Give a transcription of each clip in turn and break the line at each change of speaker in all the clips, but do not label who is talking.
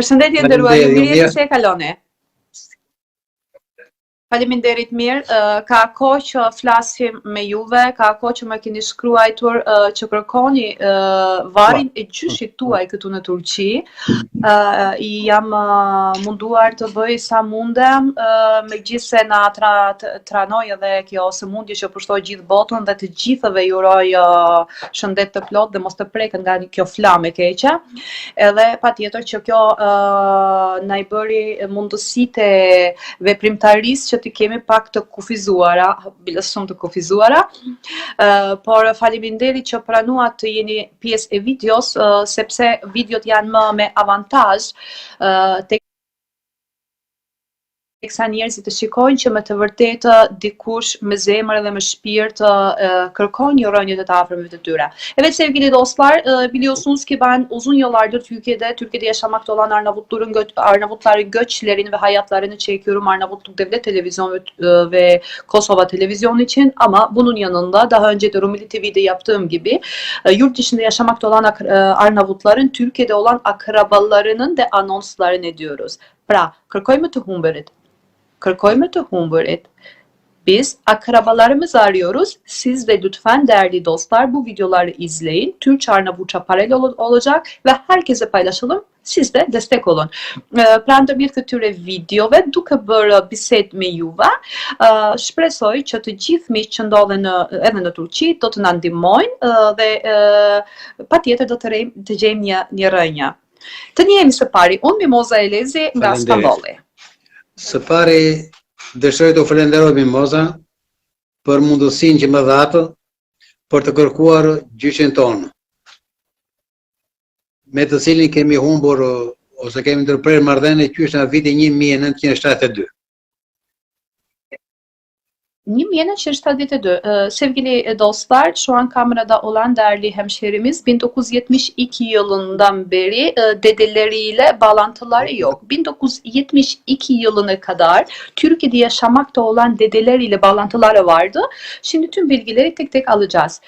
Përshëndetje nderuar, ju mirë. se e kaloni. Faleminderit mirë, ka kohë që flasim me juve, ka kohë që më keni shkruajtur që kërkoni ë, varin e gjyshit tuaj këtu në Turqi. I jam munduar të bëj sa mundem, ë, megjithse na tra, tranoj edhe kjo sëmundje që pushtoi gjithë botën dhe të gjithëve ju uroj ë, shëndet të plot dhe mos të preket nga kjo flamë e keqe. Edhe patjetër që kjo na i bëri mundësitë e veprimtarisë që të kemi pak të kufizuara, bilës shumë të kufizuara, ë, por faleminderit që pranuat të jeni pjesë e videos, ë, sepse videot janë më me avantazh ë, tek teksa njerëzit të shikojnë që me të vërtetë dikush me zemër dhe me shpirt ë, kërkon një rënje të afërmëve të tyre. Evet sevgili dostlar, e, biliyorsunuz ki ben uzun yıllardır Türkiye'de, Türkiye'de yaşamakta olan Arnavutların gö Arnavutların göçlerini ve hayatlarını çekiyorum Arnavutluk Devlet Televizyon ve, e, ve Kosova Televizyon için ama bunun yanında daha önce de Rumeli TV'de yaptığım gibi e, yurt dışında yaşamakta olan e, Arnavutların Türkiye'de olan akrabalarının da anonslarını ediyoruz. Pra, kërkojmë të humbërit. Kërkojmë të humbërit. Biz akrabalarımızı arıyoruz. Siz de lütfen değerli dostlar bu videoları izleyin. Türkçe Arnavutça paralel ol- olacak ve herkese paylaşalım. Siz de destek olun. Ë, Pra ndërmjet këtyre videove, duke bërë bisedë me juve, ë, shpresoj që të gjithë miqtë që ndodhen edhe në Turqi do të na ndihmojnë dhe patjetër do të rejmë të gjejmë një një rënje. Të njehemi së pari, unë Mimoza Elezi nga
Faleminderit. Së pari, dëshiroj të falenderoj Mimoza për mundësinë që më dhatë për të kërkuar gjyshin tonë. Me të cilin kemi humbur ose kemi ndërprerë marrëdhënie qysh në vitin 1972.
1972 e, sevgili e, dostlar şu an kamerada olan değerli hemşerimiz 1972 yılından beri e, dedeleriyle bağlantıları yok. 1972 yılına kadar Türkiye'de yaşamakta olan dedeleriyle bağlantıları vardı. Şimdi tüm bilgileri tek tek alacağız.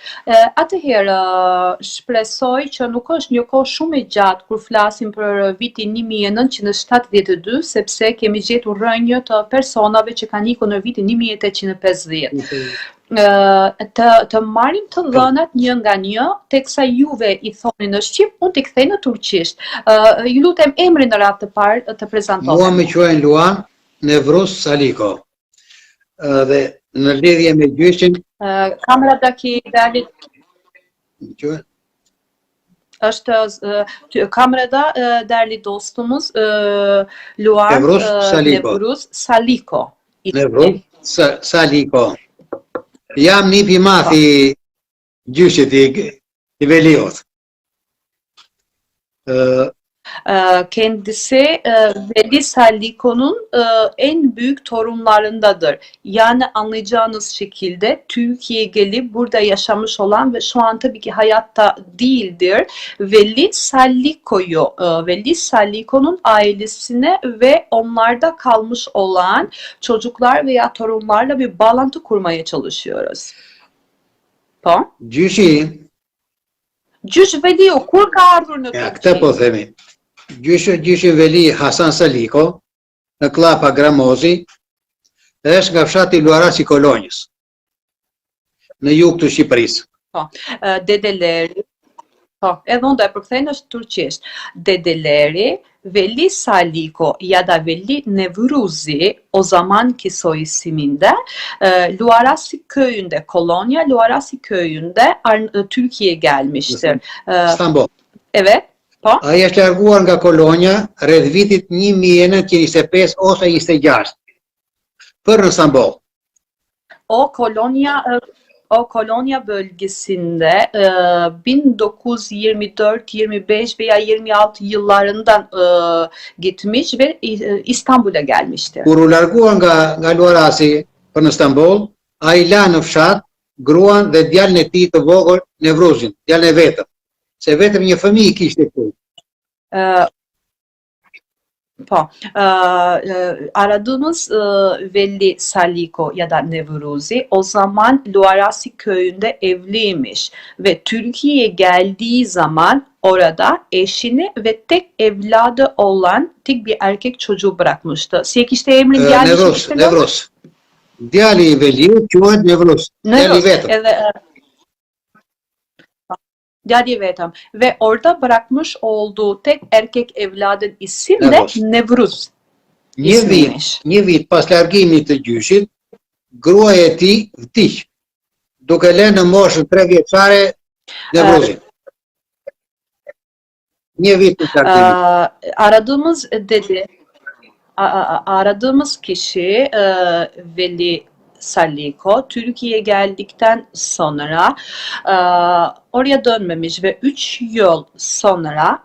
Atëherë shpresoj që nuk është një kohë shumë e gjatë kur flasim për vitin 1972 sepse kemi gjetur rënje të personave që kanë ikur në vitin 1850. Ë, të të marrim të dhënat një nga një, teksa juve i thoni në shqip, unë t'i kthej në turqisht. Ë, ju lutem emrin në radhë të parë të
Mua
prezantohen.
më quajnë Luan Nevrus Saliko. Ë, Dhe në lidhje me gjyshin,
Ë, kameradaki değerli
më quajnë
është ë, değerli dostumuz Luan
Nevruz Saliko.
Nevruz Saliko. ismi.
Sa- Saliko. Jam një pimaf i gjyshit i, i Veliot.
Kendisi e, Veli Saliko'nun e, en büyük torunlarındadır. Yani anlayacağınız şekilde Türkiye'ye gelip burada yaşamış olan ve şu an tabii ki hayatta değildir. Veli Saliko'yu, e, Veli Saliko'nun ailesine ve onlarda kalmış olan çocuklar veya torunlarla bir bağlantı kurmaya çalışıyoruz. Po?
gjyshi,
Gjysh Veliu, kur ka ardhur në
ja, këtë
Turqi?
po themi, gjyshi, gjyshi Veli Hasan Saliko, në klapa Gramozi, është nga fshati Luarasi Kolonjës, në jug të Shqipërisë.
e, dedeleri Po, edhe unë do e përkthej në turqisht. Dedeleri Veli Saliko ya da Veli Nevruzi o zamanki soy isiminde e, Luarasi köyünde, Kolonya Luarasi köyünde Ar- e, Türkiye'ye gelmiştir. E,
Istanbul.
evet, po.
Ai është larguar nga Kolonja rreth vitit 1925 ose 26 për në Istanbul.
O kolonya e, o kolonya bölgesinde e, 1924, 25 veya 26 yıllarından e, gitmiş ve e, İstanbul'a gelmişti.
Kur u largua nga nga Luarasi për në Istanbul, ai la në fshat gruan dhe djalin e tij të vogël Nevruzin, djalin e vetëm. Se vetëm një fëmijë kishte këtu.
E, Po, e, aradığımız e, Velli Saliko ya da Nevruzi o zaman Luarasi köyünde evliymiş ve Türkiye'ye geldiği zaman orada eşini ve tek evladı olan tek bir erkek çocuğu bırakmıştı. Sekişte emrin
E,
gelmiş
Nevros. Nevros. Djali i Veliu quhet Nevros. Djali
Nevros,
vetëm.
evet. Dyadyaveta ve orada bırakmış olduğu tek erkek evladın isim de
Nevruz.
Nevruz.
Не вид, не вид, после Аргемии ты дюшит, гроя ти в тих. До колена может траве царе
Nevruz'un. Aradığımız dedi aradığımız kişi e, Veli Saliko Türkiye'ye geldikten sonra e, oraya dönmemiş ve 3 yıl sonra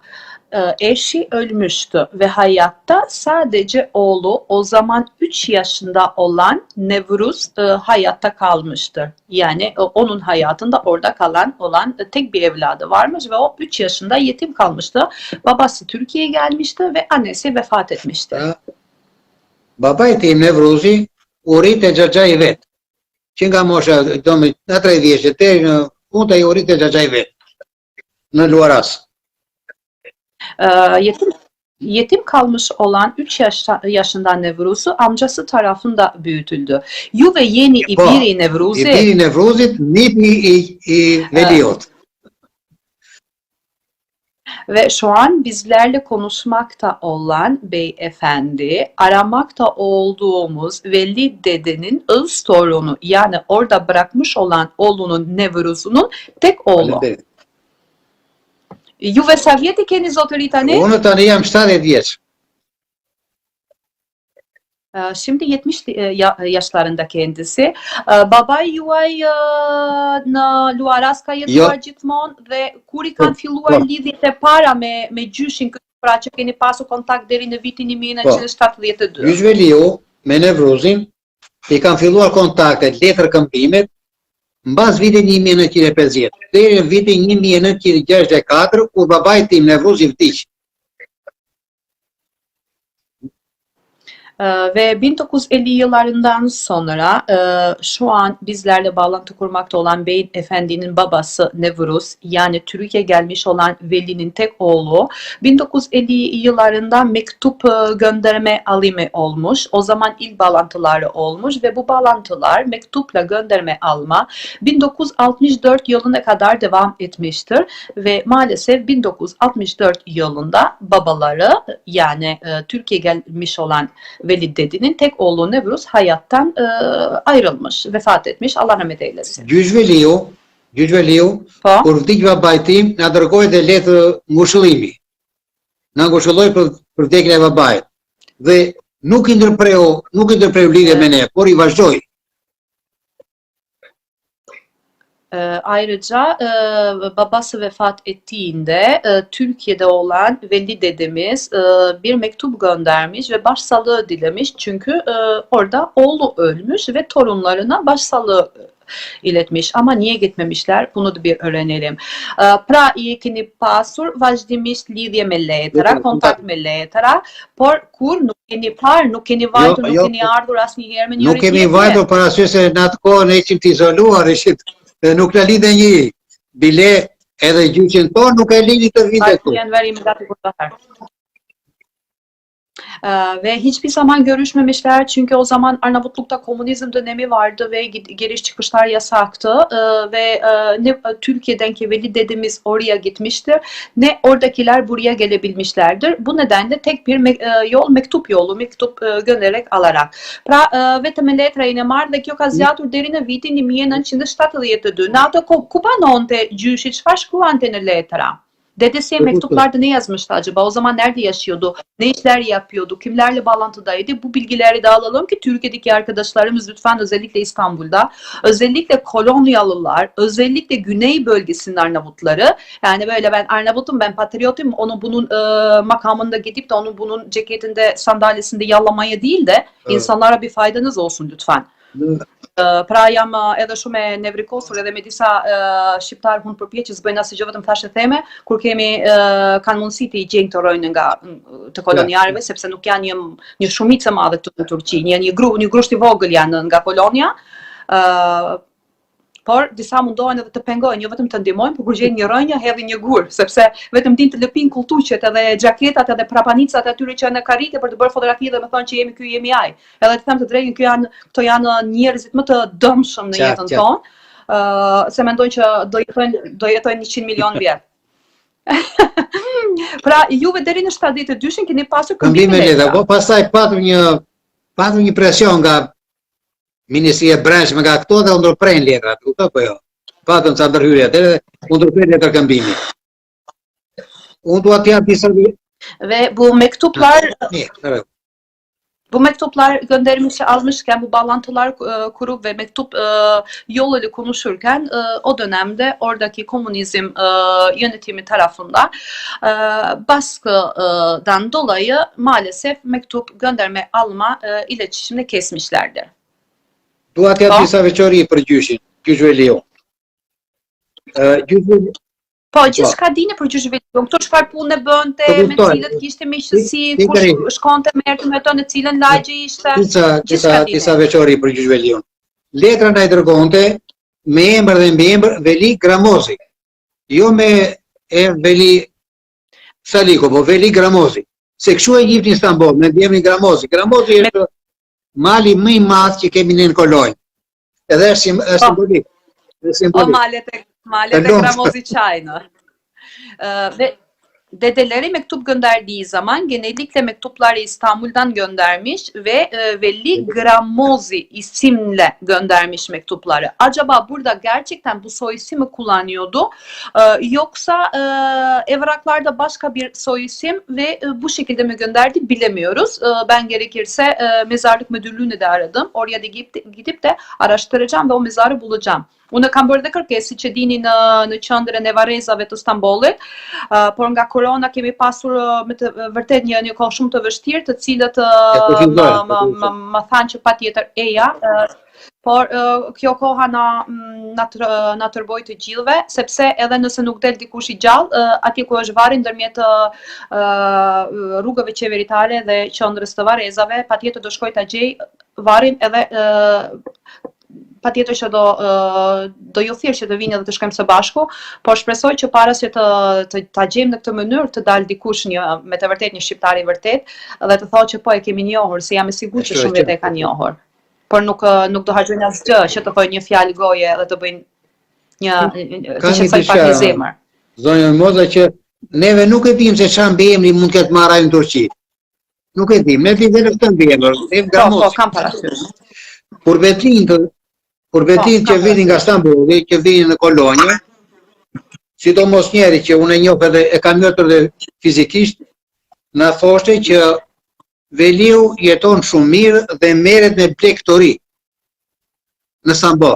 e, eşi ölmüştü ve hayatta sadece oğlu o zaman 3 yaşında olan Nevruz e, hayatta kalmıştır. Yani e, onun hayatında orada kalan olan e, tek bir evladı varmış ve o 3 yaşında yetim kalmıştı. Babası Türkiye'ye gelmişti ve annesi vefat etmişti.
Pra, Babai tim ορείται τζατζαϊβέτ. Τι καμόσα, να τρεβίεσαι, τέχνο, ούτε ορείται τζατζαϊβέτ. Να
λουαράς. Yetim, yetim kalmış olan 3 yaşta, yaşında Nevruz'u amcası tarafında büyütüldü. Yu ve yeni
İbiri Nevruz'u İbiri Nevruz'u Nibi Veliot
ve şu an bizlerle konuşmakta olan beyefendi aramakta olduğumuz Veli dedenin öz torunu yani orada bırakmış olan oğlunun Nevruz'unun tek oğlu.
Faleminderit.
Ju ve sa vjeti keni zotëri tani?
Unë tani jam 70 vjeç.
Şimdi 70 e, ya- yaşlarında kendisi. Ee, Babay juaj në Luaras ka jetuar
Jo.
gjithmonë dhe kur i kanë
Po,
filluar
po.
lidhjet e para me me gjyshin këtë pra që keni pasur kontakt deri në vitin 1972.
Gjysh Veliu me Nevrozin i kanë filluar kontaktet letër këmbimet mbas vitin 1950 deri në vitin 1964 kur babai tim Nevrozi vdiq.
Ve 1950 yıllarından sonra e, şu an bizlerle bağlantı kurmakta olan Beyin Efendi'nin babası Nevruz yani Türkiye gelmiş olan Veli'nin tek oğlu 1950 yıllarında mektup e, gönderme alimi olmuş. O zaman ilk bağlantıları olmuş ve bu bağlantılar mektupla gönderme alma 1964 yılına kadar devam etmiştir ve maalesef 1964 yılında babaları yani e, Türkiye gelmiş olan Veli Dedi'nin tek oğlu Nevruz hayattan e, ayrılmış, vefat etmiş. Allah rahmet eylesin.
Gjysh Veliu, Gjysh Veliu
Po,
kur vdiq babai tim na dërgoi dhe letë ngushëllimi. Na ngushëlloi për për vdekjen e babait. Dhe nuk i ndërpreu, nuk i ndërpreu lidhje me ne, por i vazhdoi.
E, ayrıca e, babası vefat ettiğinde e, Türkiye'de olan Veli dedemiz e, bir mektup göndermiş ve başsağlığı dilemiş. Çünkü e, orada oğlu ölmüş ve torunlarına başsağlığı iletmiş. Ama niye gitmemişler? Bunu da bir öğrenelim. E, Pra i keni pasur vazhdimisht lidhje me letra,
Vetëm,
kontakt me letra, por kur nuk keni par, nuk keni vajtur, nuk
jo,
keni ardhur asnjëherë me njëri
Nuk kemi
tjetrin.
vajtur parasysh se në atë kohë ne ishim të izoluar, ishim e nuk na lidhe njëri. Bile edhe gjyqin tonë nuk e lini të vinte këtu.
Yenver 24 burada her. Ee, ve hiçbir zaman görüşmemişler çünkü o zaman Arnavutluk'ta komünizm dönemi vardı ve giriş çıkışlar yasaktı Ee, ve e, ne Türkiye'den ki Veli dedemiz oraya gitmiştir ne oradakiler buraya gelebilmişlerdir. Bu nedenle tek bir me- e, yol mektup yolu mektup e, göndererek alarak. Pra e, vetëm e letra i në marrë dhe kjo ka zgjatur deri në vitin 1972. Në ato kohë ku banonte gjyshi, çfarë shkruante në letra? Dedesi mektuplarda ne yazmıştı acaba? O zaman nerede yaşıyordu? Ne işler yapıyordu? Kimlerle bağlantıdaydı? Bu bilgileri de alalım ki Türkiye'deki arkadaşlarımız lütfen özellikle İstanbul'da, özellikle kolonyalılar, özellikle güney bölgesinin Arnavutları, yani böyle ben Arnavut'um, ben patriotum, onu bunun e, makamında gidip de onu bunun ceketinde, sandalyesinde yallamaya değil de
Evet.
insanlara bir faydanız olsun lütfen. Ë, pra jam edhe shumë e nevrikosur edhe me disa uh, shqiptar hund përpjek që zbëjnë asgjë vetëm thashë theme kur kemi uh, kanë mundësi të i gjejnë të rojnë nga të kolonialëve sepse nuk janë një një shumicë e madhe këtu në Turqi, një një gru, një grusht i vogël janë nga kolonia. ë por disa mundohen edhe të pengojnë, jo vetëm të ndihmojnë, por kur gjejnë një rënjë, hedhin një gur, sepse vetëm din të lëpin kulltuqet edhe xhaketat edhe prapanicat atyre që janë në karrike për të bërë fotografi dhe me thonë që jemi ky jemi ai. Edhe të them të drejtën, këto janë këto janë njerëzit më të dëmshëm në jetën tonë. ë se mendojnë që do jetojnë do jetojnë 100 milion vjet. pra, juve deri në 72-shin keni pasur
këmbime letra,
letra.
po pastaj patëm një patëm një presion nga Ministria e Brendshme nga këto dhe u ndërprejnë letrat, kupto po jo. Patëm ca ndërhyrje atë dhe u ndërprejnë letër këmbimi. Unë dua të jap disa
Ve bu mektuplar
Mirë, evet.
Bu mektuplar gönderilmiş almışken bu bağlantılar e, kurup ve mektup e, yoluyla konuşurken e, o dönemde oradaki komünizm e, yönetimi tarafından e, baskıdan dolayı maalesef mektup gönderme alma e, iletişimini kesmişlerdir.
Dua të jap
Po.
disa veçori për gjyshin, gjysh Veliu. Ë gjysh
Po, gjithë shka dini për gjysh Veliu, këto çfarë punë bënte,
Po,
me cilët kishte
ti
kush shkonte merrte me to në cilën lagje ishte.
disa
dini.
disa veçori për gjysh Veliun. Letra i dërgonte me emër dhe mbiemër Veli Gramozi. Jo me e Veli Saliko, po Veli Gramozi. Se kështu e njifti në Istanbul, me mbiemrin Gramozi. Gramozi është mali më i madh që kemi ne në kolonjë. Edhe është është
Po.
simbolik. Është
O
simbolik.
malet e, malet e. Gramozi Çay'ını. Ee, ve dedeleri mektup gönderdiği zaman genellikle mektupları İstanbul'dan göndermiş ve e, Veli Gramozi isimle göndermiş mektupları. Acaba burada gerçekten bu soy ismi kullanıyordu Ee, yoksa e, evraklarda başka bir soy isim ve e, bu şekilde mi gönderdi bilemiyoruz. Ee, ben gerekirse e, mezarlık müdürlüğünü de aradım. Oraya da gidip, gidip de araştıracağım ve o mezarı bulacağım. Unë kam bërë dhe kërkesë, e dini në në qendrën e Varrezave të Stambollit, uh, por nga korona kemi pasur uh, me të vërtet një një kohë shumë të vështirë, të cilët uh,
po
më
po
më më më thanë që patjetër eja, uh, por uh, kjo koha na mm, na tër, na tërboi të gjithëve, sepse edhe nëse nuk del dikush i gjallë, uh, atje ku është varri ndërmjet uh, uh, rrugëve qeveritare dhe qendrës të Varrezave, patjetër do shkoj ta gjej varrin edhe uh, pa tjetër që do, do ju thirr që të vini edhe të shkojmë së bashku, por shpresoj që para se të, të ta gjejmë në këtë mënyrë të dalë dikush një me të vërtet një shqiptar i vërtet dhe të thotë që po e kemi njohur, se jam e sigurt që shumë vete e kanë
po.
njohur. Por nuk nuk do harxojnë asgjë që të thojnë një fjalë goje dhe të bëjnë një të
një
qetësoj pak në zemër.
Zonja Moza që neve nuk e dim se çfarë mbiemri mund të ketë marrë në Turqi. Nuk e dim, ne dim vetëm këtë mbiemër, ne
Po, po,
Gramozi.
kam parasysh.
Kur vetin të kur vetin që vinin nga Stambolli, që vinin në kolonjë, sidomos njeri që unë e njoh edhe e kam njohur dhe fizikisht, na thoshte që Veliu jeton shumë mirë dhe merret me blektori në Stamboll.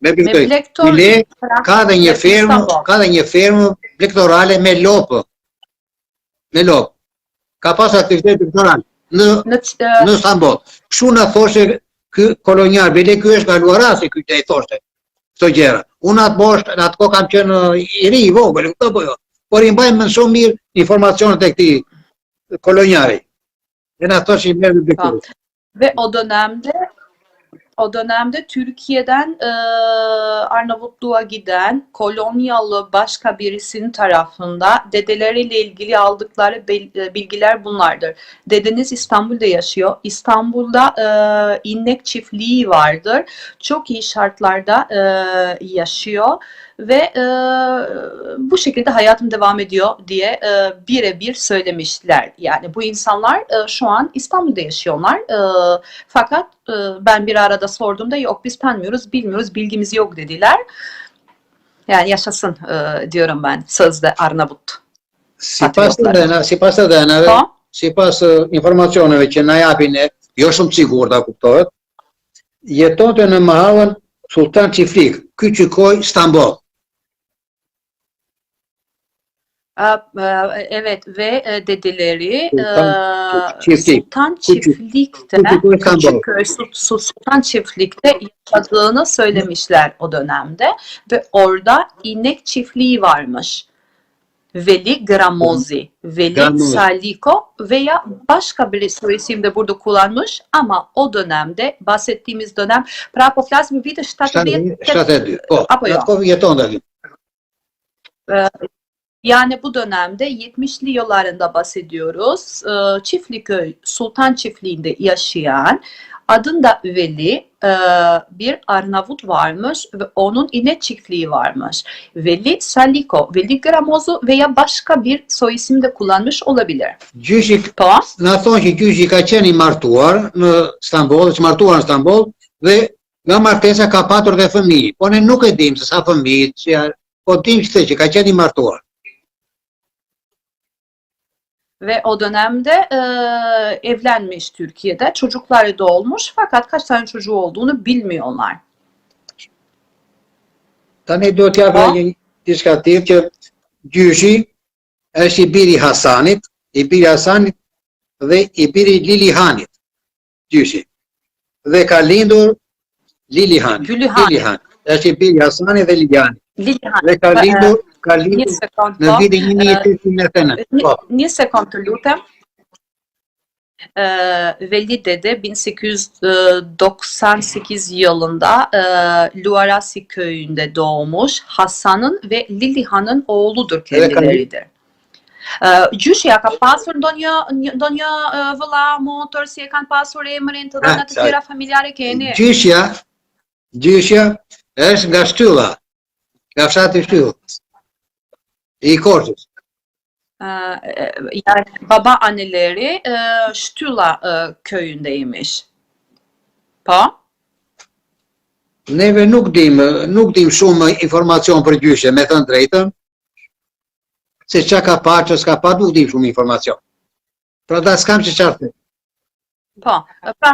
Me blektori.
blektor
Bile,
pra,
ka dhe një fermë, ka dhe një fermë blektorale me lopë. Me lopë. Ka pas aktivitet blektoral në
në
në Stamboll. Kështu na thoshte ky kolonial, bile ky është kaluar rasti ky të i thoshte. Këto gjëra. Unë atë bosh, atë kohë kam qenë i ri, i vogël, këto po jo. Por i mbajmë më shumë mirë informacionet e këtij koloniali. Dhe na thoshin merr me blektori.
Ve o dönemde Türkiye'den e, Arnavutluğa giden kolonyalı başka birisinin tarafında dedeleriyle ilgili aldıkları e, bilgiler bunlardır. Dedeniz İstanbul'da yaşıyor. İstanbul'da e, innek çiftliği vardır. Çok iyi şartlarda e, yaşıyor ve e, bu şekilde hayatım devam ediyor diye e, birebir söylemişler. Yani bu insanlar e, şu an İstanbul'da yaşıyorlar. E, fakat e, ben bir arada sorduğumda yok biz tanımıyoruz, bilmiyoruz, bilgimiz yok dediler. Yani yaşasın e, diyorum ben sözde Arnavut.
Të
Patriotlar.
dhëna, sipas të dhënave,
Po?
sipas ë, informacioneve që na japin ne, jo shumë sigurta kuptohet, jetonte në mahallën Sultan Çiftlik.
Aa, e, Evet ve e, dedeleri
Sultan
e,
Çiftlik.
Sultan Çiftlik'te. Küçükköy Sul- Sultan Çiftlik'te yaşadığını söylemişler o dönemde ve orada inek çiftliği varmış. Veli Gramozi, Veli
Gramozi.
Saliko veya başka bir isim de burada kullanmış ama o dönemde bahsettiğimiz dönem pra po flasim vite 70
72. Po,
Apo jo.
atë kohë jeton dhe.
Yani bu dönemde 70'li yıllarında bahsediyoruz. Ee, Çiftliköy Sultan Çiftliği'nde yaşayan adında Veli e, bir Arnavut varmış ve onun inek çiftliği varmış. Veli Saliko, Veli Gramozu veya başka bir soy isim de kullanmış olabilir.
Gjyshi,
Po,
na thonë që gjyshi ka qenë i martuar në Stamboll, është martuar në Stamboll dhe nga martesa ka patur dhe fëmijë. Po ne nuk e dim se sa fëmijë, që po dim këtë që ka qenë i martuar
ve o dönemde e, evlenmiş Türkiye'de. Çocukları da olmuş fakat kaç tane çocuğu olduğunu bilmiyorlar. Dann
hätte dort ja vielleicht diskutiert, Gürcü, është Ibiri Hasanit, Ibiri e, Hasanit dhe Ibiri e, Lilihanit, Gjyshi. Dhe ka lindur
Lilihani.
Lilihani. Është Ibiri Hasanit dhe Lilihani.
Lilihani.
Dhe ka ka
Një sekund
në
po.
vitin 1890.
Një,
Po.
një sekund të lutem. Ee, Veli Dede 1898 yılında Luarasi köyünde doğmuş. Hasan'ın ve Lilihan'ın oğludur kendileridir. Ee, Gjyshja ka pasur ndonjë një- ndonjë vëlla motor si e kanë pasur emrin të dhëna të tjera familjare keni?
Gjyshja, gjyshja është nga shtylla, nga fshati shtylla. I Korçës.
Ee, yani baba anneleri e, Ştylla e, köyündeymiş. Po?
Neve nuk dim, nuk dim shumë informacion për gjyshje, me thënë drejtën, se qa ka pa, që s'ka pa, nuk dim shumë informacion. Pra da s'kam që qartë.
Po, pra,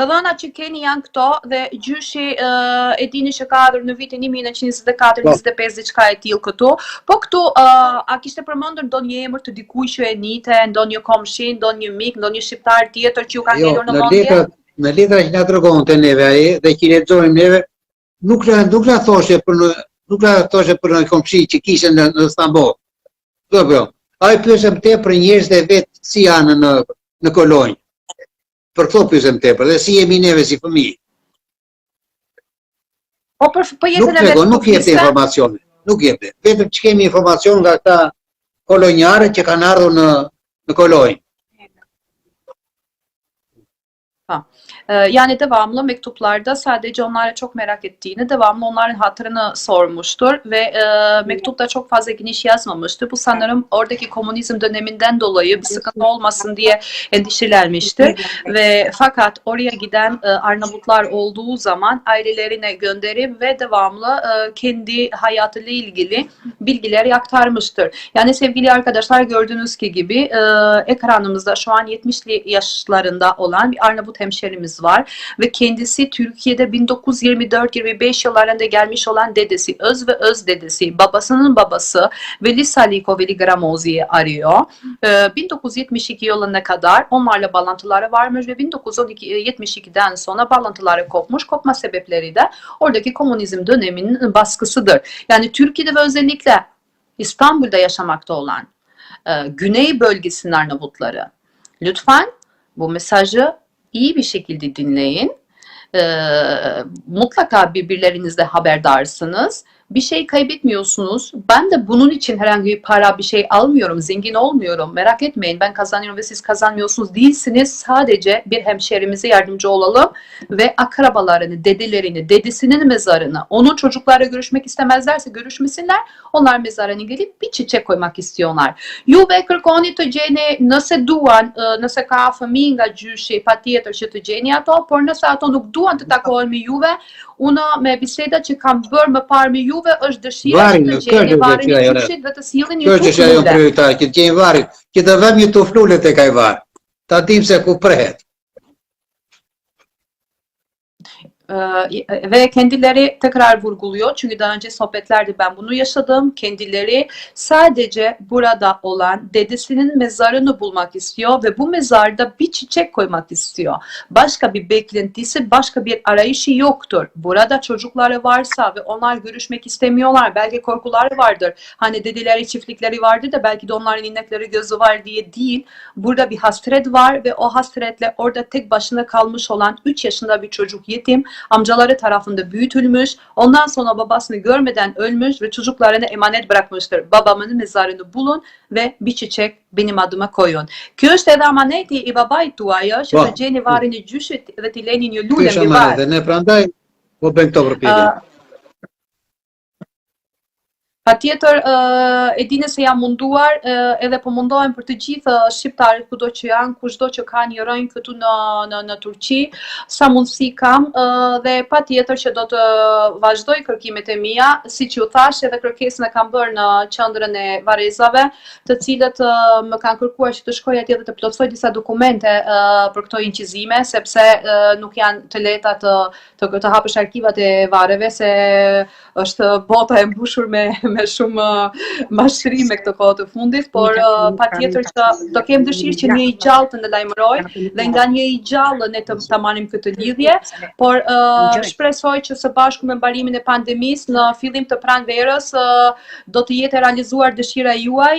të dhënat që keni janë këto dhe gjyshi ë, e dini që ka ardhur në vitin 1924-25 diçka e tillë këtu. Po këtu ë, a kishte përmendur ndonjë emër të dikujt që e nite, ndonjë komshi, ndonjë mik, ndonjë shqiptar tjetër që ju ka
Jo,
ngelur në
në
mendje?
letra, në letra që na tregon të neve ai dhe që i lexojmë neve, nuk na nuk na thoshe për në nuk na thoshe për në komshi që kishte në, në Stamboll. Do po. Ai pyesëm te për njerëzit e vet si janë në në kolonjë. Për këto pyesëm tepër dhe si jemi neve si fëmijë.
Po për po
Nuk
jetën e vetë
nuk jep informacione. Nuk jep. Vetëm që kemi informacion nga ata kolonjarë që kanë ardhur në në kolonjë.
Yani devamlı mektuplarda sadece onlara çok merak ettiğini, devamlı onların hatırını sormuştur ve e, mektupta çok fazla geniş yazmamıştı. Bu sanırım oradaki komünizm döneminden dolayı bir sıkıntı olmasın diye endişelenmiştir. ve fakat oraya giden e, Arnavutlar olduğu zaman ailelerine gönderip ve devamlı e, kendi hayatıyla ilgili bilgileri aktarmıştır. Yani sevgili arkadaşlar gördüğünüz ki gibi e, ekranımızda şu an 70'li yaşlarında olan bir Arnavut hemşerimiz var ve kendisi Türkiye'de 1924-25 yıllarında gelmiş olan dedesi, öz ve öz dedesi, babasının babası Veli Saliko Veli Gramozi'yi arıyor. Ee, 1972 yılına kadar onlarla bağlantıları varmış ve 1972'den sonra bağlantıları kopmuş. Kopma sebepleri de oradaki komünizm döneminin baskısıdır. Yani Türkiye'de ve özellikle İstanbul'da yaşamakta olan e, Güney bölgesinin Arnavutları lütfen bu mesajı iyi bir şekilde dinleyin. Ee, mutlaka birbirlerinizle haberdarsınız. Bir şey kaybetmiyorsunuz. Ben de bunun için herhangi bir para bir şey almıyorum. Zengin olmuyorum. Merak etmeyin. Ben kazanıyorum ve siz kazanmıyorsunuz. Değilsiniz. Sadece bir hemşerimize yardımcı olalım ve akrabalarını, dedelerini, dedesinin mezarını, onun çocuklarla görüşmek istemezlerse görüşmesinler. Onlar mezarına gelip bir çiçek koymak istiyorlar. Juve kërkoni të gjeni nëse duan, ë, nëse ka fëmijë nga gjyshi, patjetër që të gjeni ato, por nëse ato nuk duan të takohen me juve, unë me biseda që kam bërë më parë me juve është dëshira që të gjeni varin e gjyshit dhe të sillin një
Kjo është ajo
tuflule.
prioritar, që të gjejmë varin, që të vëmë një tuflule tek ai var. Ta dim se ku prehet.
Ve kendileri tekrar vurguluyor. Çünkü daha önce sohbetlerde ben bunu yaşadım. Kendileri sadece burada olan dedesinin mezarını bulmak istiyor ve bu mezarda bir çiçek koymak istiyor. Başka bir beklentisi, başka bir arayışı yoktur. Burada çocukları varsa ve onlar görüşmek istemiyorlar. Belki korkuları vardır. Hani dedeleri, çiftlikleri vardı da belki de onların inekleri gözü var diye değil. Burada bir hasret var ve o hasretle orada tek başına kalmış olan 3 yaşında bir çocuk yetim amcaları tarafında büyütülmüş. Ondan sonra babasını görmeden ölmüş ve çocuklarına emanet bırakmıştır. Babamın mezarını bulun ve bir çiçek benim adıma koyun. Ky është edhe amaneti i babait tuaj, që të gjeni varrin e gjyshit dhe t'i leni një lule mbi varr.
ne prandaj po bëjmë këto përpjekje.
Pa tjetër, e dini se jam munduar edhe po mundohem për të gjithë shqiptarët kudo që janë, kushdo që ka një rënjë këtu në, në, në Turqi, sa mundësi kam dhe pa tjetër që do të vazhdoj kërkimet e mia, si që ju thash edhe kërkesën e kam bërë në qendrën e Varezave, të cilët më kanë kërkuar që të shkoj atje dhe të plotësoj disa dokumente për këto inqizime, sepse nuk janë të lehta të të, të hapësh arkivat e vareve se është bota e mbushur me me shumë uh, mashtrime këtë kohë të fundit, por uh, patjetër që do kem dëshirë që një i gjallë të ndalajmëroj dhe nga një i gjallë ne të ta marrim këtë lidhje, por uh, shpresoj që së bashku me mbarimin e pandemisë në fillim të pranverës do të jetë realizuar dëshira juaj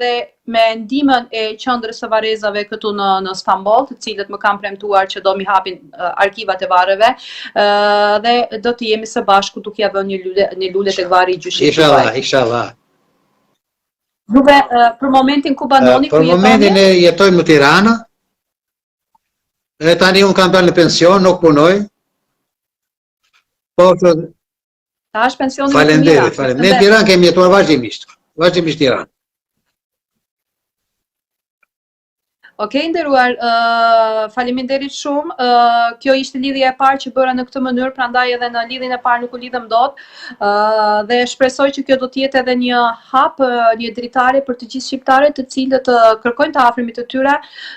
dhe me ndihmën e qendrës së Varezave këtu në në Stamboll, të cilët më kanë premtuar që do mi hapin uh, arkivat e varreve, uh, dhe do të jemi së bashku duke ia vënë një lule një lule tek varri i gjyshit.
Inshallah, inshallah.
Juve uh, për momentin ku banoni ku
Për momentin
jetoni?
e jetojmë në Tirana. E tani unë kam dalë në pension, nuk punoj. Po, që
Tash pensioni më të
falenderit,
mira.
falenderit. Ne në Tiranë kemi jetuar vazhdimisht. Vazhdimisht Tiranë.
Okej, nderuar, uh, faleminderit shumë. Uh, kjo ishte lidhja e parë që bëra në këtë mënyrë, prandaj edhe në lidhjen e parë nuk u lidhem dot. Uh, dhe shpresoj që kjo do të jetë edhe një hap, uh, një dritare për të gjithë shqiptarët të cilët uh, kërkojnë të afërmit të tyre,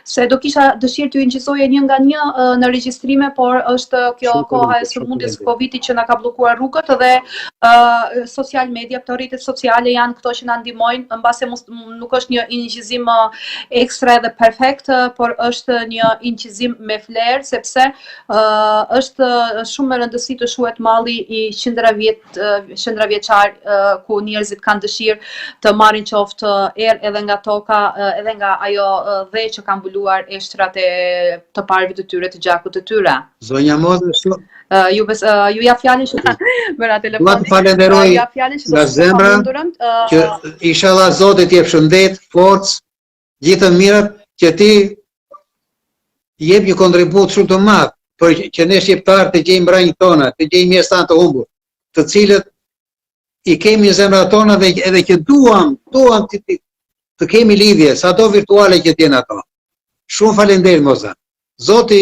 se do kisha dëshirë t'ju incizoja një nga një uh, në regjistrime, por është kjo
Shumë
koha e sëmundjes
faleminderit.
Covidit që na ka bllokuar rrugët dhe uh, social media, këto rrjetet sociale janë këto që na ndihmojnë, mbase nuk është një inqizim uh, ekstra edhe perfekt, ë, por është një inqizim me flerë, sepse uh, është shumë me rëndësi të shuhet malli i qindra vjet uh, qindra vjeçar uh, ku njerëzit kanë dëshirë të marrin qoftë erë edhe nga toka, edhe nga ajo dhe që kanë mbuluar eshtrat e të parëve të tyre, të gjakut të tyre.
Zonja Moze, shumë
Uh, ju bes, uh, ju ja fjalën që bëra telefonin.
të falenderoj
Uh, ja
nga
të
zemra që inshallah Zoti t'jep shëndet, forcë, gjithë të mirat që ti jep një kontribut shumë të madh për që ne shqiptarë të gjejmë brajnë tona, të gjejmë mjesë tanë të humbur, të cilët i kemi në zemrat tona dhe edhe që duam, duam të, të, të kemi lidhje, sa do virtuale që t'jenë ato. Shumë falenderit Moza. Zoti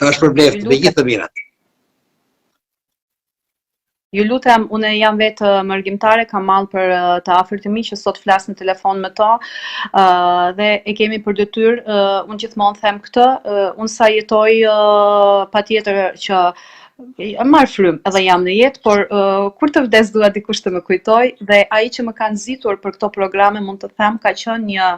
të është përbleft dhe gjithë të mirat.
Ju lutem, unë jam vetë uh, mërgjimtare, kam mall për uh, të afërt mi që sot flas në telefon me to, uh, dhe e kemi për detyrë, unë gjithmonë them këtë, unë sa jetoj patjetër që e marr frym edhe jam në jetë, por uh, kur të vdes dua dikush të më kujtoj dhe ai që më kanë nxitur për këto programe mund të them ka qenë një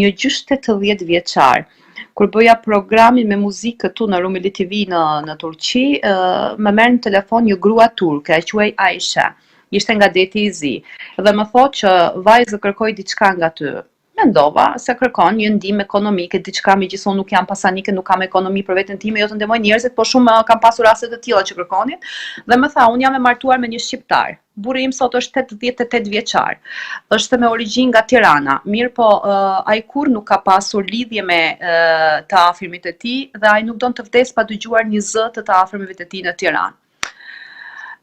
një gjysh 80 vjeçar kur bëja programin me muzikë këtu në Rumeli TV në në Turqi, uh, më merr në telefon një grua turke, e quaj Aisha. Ishte nga deti i zi. Dhe më thotë që vajzë kërkoj diçka nga ty. Mendova se kërkon një ndihmë ekonomike, diçka megjithëse nuk jam pasanike, nuk kam ekonomi për veten time, jo të ndihmoj njerëzit, por shumë kam pasur raste të tilla që kërkonin. Dhe më tha, unë jam e martuar me një shqiptar. Burri im sot është 88 vjeçar. Është me origjinë nga Tirana. Mirë po, uh, ai kur nuk ka pasur lidhje me uh, të afërmit e tij dhe ai nuk don të vdes pa dëgjuar një zë të të afërmit të tij në Tiranë.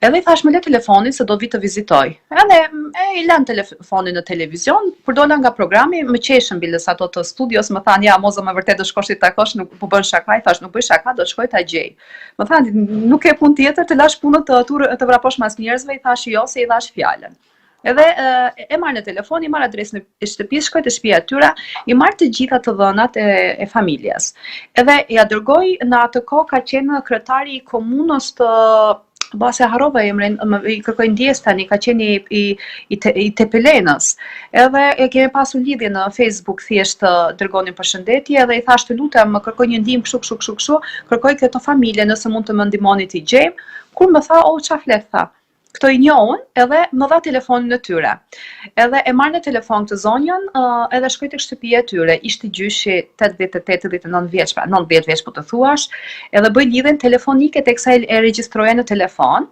Edhe i thash me le telefonin se do vi të vizitoj. Edhe e i lan telefonin në televizion, kur dola nga programi, më qeshën bilës ato të studios, më thanë, ja, mozo me vërtet do shkosh ti ta kosh, nuk po bën shaka, i thash, nuk bëj shaka, do shkoj ta gjej. Më thanë, nuk e pun tjetër të lash punën të atur të vraposh mas njerëzve, i thash jo, se i dhash fjalën. Edhe e, e marr në telefon, i marr adresën e shtëpisë, shkoj te shtëpia e tyre, i marr të gjitha të dhënat e, e familjes. Edhe ja dërgoj në atë kohë ka qenë kryetari i komunës të Base harrova emrin, më i kërkoj ndjes tani, ka qenë i, i, i, te, i Tepelenës. Edhe e kemi pasur lidhje në Facebook, thjesht dërgonin përshëndetje dhe i thash të lutem, më kërkoj një ndihmë kështu kështu kështu kështu, kërkoj këto familje nëse mund të më ndihmoni ti gjejm. Kur më tha, "O çfarë flet tha?" Këto i njohun edhe më dha telefonin e tyre. Edhe e marrë në telefon të zonjën, uh, edhe shkoj tek shtëpia e tyre. Ishte gjyshi 88-89 vjeç, pra 90 vjeç po të thuash, edhe bëj lidhjen telefonike teksa e regjistroja në telefon.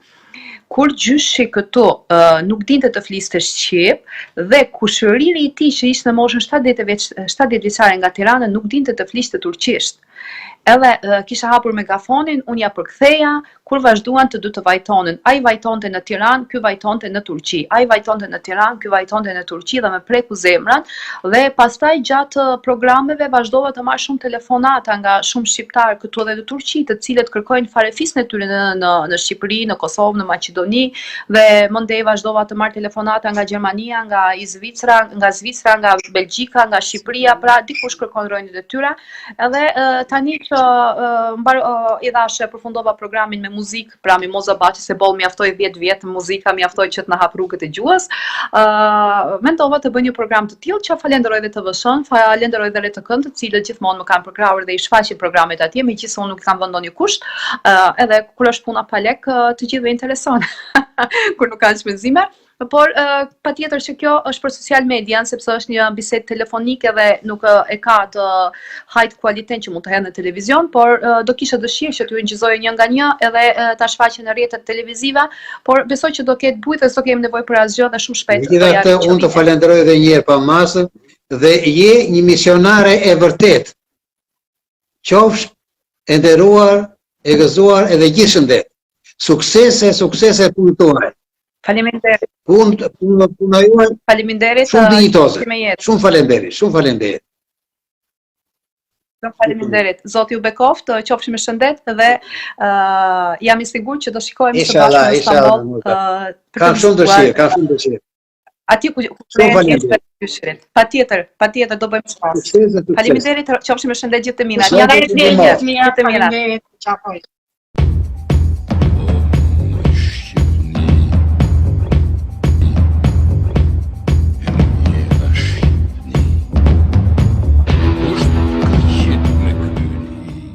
Kur gjyshi këtu uh, nuk dinte të fliste shqip dhe kushëriri i tij që ishte në moshën 70 vjeç 70 vjeçare nga Tirana nuk dinte të fliste turqisht. Edhe uh, kisha hapur megafonin, unë ja përktheja, kur vazhduan të dy të vajtonin. Ai vajtonte në Tiranë, ky vajtonte në Turqi. Ai vajtonte në Tiranë, ky vajtonte në Turqi dhe me preku zemrën dhe pastaj gjatë programeve vazhdova të marr shumë telefonata nga shumë shqiptarë këtu edhe në Turqi, të cilët kërkojnë farefisën e tyre në në në Shqipëri, në Kosovë, në Maqedoni dhe më ndej vazhdova të marr telefonata nga Gjermania, nga i Zvicra, nga Zvicra, nga Belgjika, nga Shqipëria, pra dikush kërkon rojnit e tyre. Edhe tani që mbar i dhash e përfundova programin me muzikë, pra Mimoza Baçi se boll mjaftoi 10 vjet muzika, mjaftoi që të na hap rrugët e gjuhës. ë uh, mendova të bëj një program të tillë që falenderoj dhe TV-shën, falenderoj dhe RTK-n, të cilët gjithmonë më kanë përkrahur dhe i shfaqin programet atje, megjithëse unë nuk kam vënë ndonjë kusht. uh, edhe kur është puna pa lek, uh, të gjithëve intereson. kur nuk kanë shpenzime. Por uh, patjetër që kjo është për social media, sepse është një bisedë telefonike dhe nuk uh, e ka të high quality që mund të hedhë në televizion, por uh, do kisha dëshirë që t'ju ngjizoj një nga një edhe uh, ta shfaqej në rrjetet televizive, por besoj që do ketë bujë dhe s'do kemi nevojë për asgjë dhe shumë shpejt.
Megjithatë, unë të falenderoj edhe një herë pa masë dhe je një misionare e vërtet. Qofsh e nderuar, e gëzuar edhe gjithshëndet. Suksese, suksese punëtore.
Faleminderit.
Punë punë puna juaj
Faleminderit.
Shumë dinjitoze.
që me jetë.
Shumë falenderit, shumë falenderit.
Shumë faleminderit. Zoti ju bekoft, të qofshim me shëndet dhe uh, jam i sigurt që do shikohemi së bashku në
inshallah,
Istanbul. Uh,
Kam shumë dëshirë, kam shumë dëshirë.
Aty ku ku
faleminderit.
faleminderit. Qyshrit. Patjetër, patjetër do bëjmë
suksese.
Faleminderit, qofshim me shëndet gjithë të mira.
Shëndet
Ja mira.
Faleminderit, çakoj.